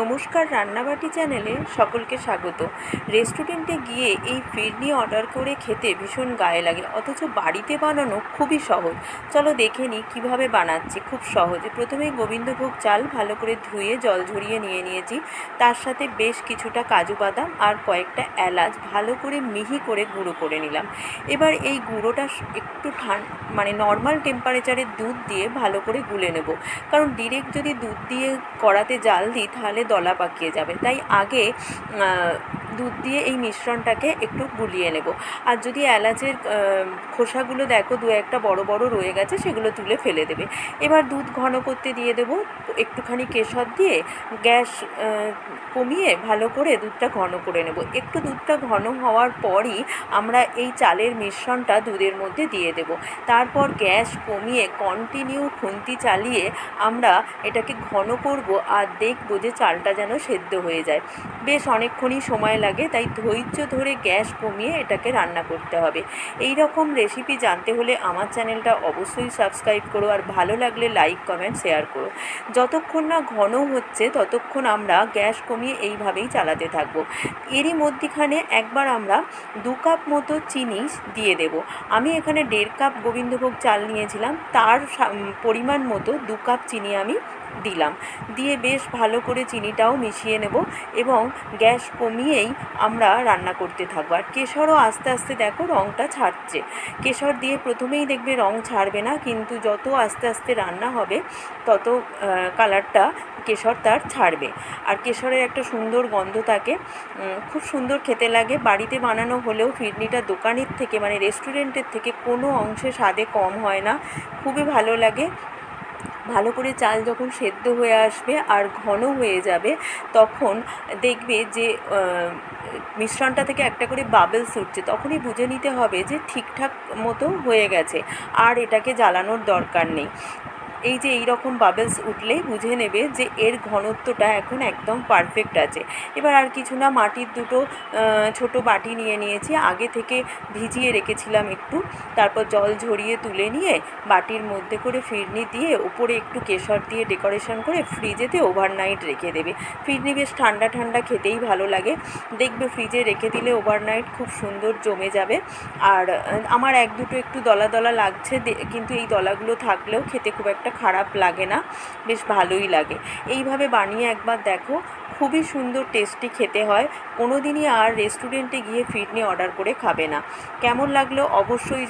নমস্কার রান্নাবাটি চ্যানেলে সকলকে স্বাগত। রেস্টুরেন্টে গিয়ে এই ফিরনি অর্ডার করে খেতে ভীষণ গায়ে লাগে, অথচ বাড়িতে বানানো খুবই সহজ। চলো দেখে নিই কীভাবে বানাচ্ছি, খুব সহজে। প্রথমে গোবিন্দভোগ চাল ভালো করে ধুয়ে জল ঝরিয়ে নিয়ে নিয়েছি। তার সাথে বেশ কিছুটা কাজু বাদাম আর কয়েকটা এলাচ ভালো করে মিহি করে গুঁড়ো করে নিলাম। এবার এই গুঁড়োটা একটু ঠান মানে নর্মাল টেম্পারেচারে দুধ দিয়ে ভালো করে গুলে নেব। কারণ ডিরেক্ট যদি দুধ দিয়ে কড়াতে জাল দিই, তাহলে দলা পাকিয়ে যাবে। তাই আগে আহ, দুধ দিয়ে এই মিশ্রণটাকে একটু গুলিয়ে নেব। আর যদি এলাচের খোসাগুলো দেখো দু একটা বড় বড় রয়ে গেছে, সেগুলো তুলে ফেলে দেবে। এবার দুধ ঘন করতে দিয়ে দেবো, একটুখানি কেশর দিয়ে গ্যাস কমিয়ে ভালো করে দুধটা ঘন করে নেব। একটু দুধটা ঘন হওয়ার পরই আমরা এই চালের মিশ্রণটা দুধের মধ্যে দিয়ে দেব। তারপর গ্যাস কমিয়ে কন্টিনিউ খুন্তি চালিয়ে আমরা এটাকে ঘন করব আর দেখব যে চালটা যেন সেদ্ধ হয়ে যায়। বেশ অনেকক্ষণই সময় লাগে, তাই ধৈর্য ধরে গ্যাস কমিয়ে এটাকে রান্না করতে হবে। এই রকম রেসিপি জানতে হলে আমার চ্যানেলটা অবশ্যই সাবস্ক্রাইব করো আর ভালো লাগলে লাইক কমেন্ট শেয়ার করো। যতক্ষণ না ঘন হচ্ছে, ততক্ষণ আমরা গ্যাস কমিয়ে এইভাবেই চালাতে থাকব। এরই মধ্যিখানে একবার আমরা দু কাপ মতো চিনি দিয়ে দেব। আমি এখানে দেড় কাপ গোবিন্দভোগ চাল নিয়েছিলাম। তার পরিমাণ মতো দু কাপ চিনি আমি দিলাম। দিয়ে বেশ ভালো করে চিনিটাও মিশিয়ে নেব এবং গ্যাস কমিয়েই আমরা রান্না করতে থাকব। আর কেশরও আস্তে আস্তে দেখো রঙটা ছাড়ছে। কেশর দিয়ে প্রথমেই দেখবে রং ছাড়বে না, কিন্তু যত আস্তে আস্তে রান্না হবে, তত কালারটা কেশর তার ছাড়বে। আর কেশরের একটা সুন্দর গন্ধ থাকে। খুব সুন্দর খেতে লাগে। বাড়িতে বানানো হলেও ফিরনিটা দোকানের থেকে মানে রেস্টুরেন্টের থেকে কোনো অংশে স্বাদে কম হয় না। খুবই ভালো লাগে। ভালো করে চাল যখন সেদ্ধ হয়ে আসবে আর ঘন হয়ে যাবে, তখন দেখবে যে মিশ্রণটা থেকে একটা করে বাবেলস উঠছে। তখনই বুঝে নিতে হবে যে ঠিকঠাক মতো হয়ে গেছে। আর এটাকে জ্বালানোর দরকার নেই। এই যে এই রকম বাবেলস উঠলেই বুঝে নেবে যে এর ঘনত্বটা এখন একদম পারফেক্ট আছে। এবার আর কিছু না, মাটির দুটো ছোট বাটি নিয়ে নিয়েছি। আগে থেকে ভিজিয়ে রেখেছিলাম একটু। তারপর জল ঝরিয়ে তুলে নিয়ে বাটির মধ্যে করে ফিরনি দিয়ে উপরে একটু কেশর দিয়ে ডেকোরেশন করে ফ্রিজেতে ওভারনাইট রেখে দেবে। ফিরনি বেশ ঠান্ডা ঠান্ডা খেতেই ভালো লাগে। দেখবে ফ্রিজে রেখে দিলে ওভারনাইট খুব সুন্দর জমে যাবে। আর আমার এক দুটো একটু দলা দলা লাগছে কিন্তু এই দলাগুলো থাকলেও খেতে খুব একটা খারাপ লাগে না, বেশ ভালোই লাগে। এইভাবে বানিয়ে একবার দেখো, খুবই সুন্দর টেস্টি খেতে হয়। কোনো দিনই আর রেস্টুরেন্টে গিয়ে ফিডনি অর্ডার করে খাবে না। কেমন লাগল অবশ্যই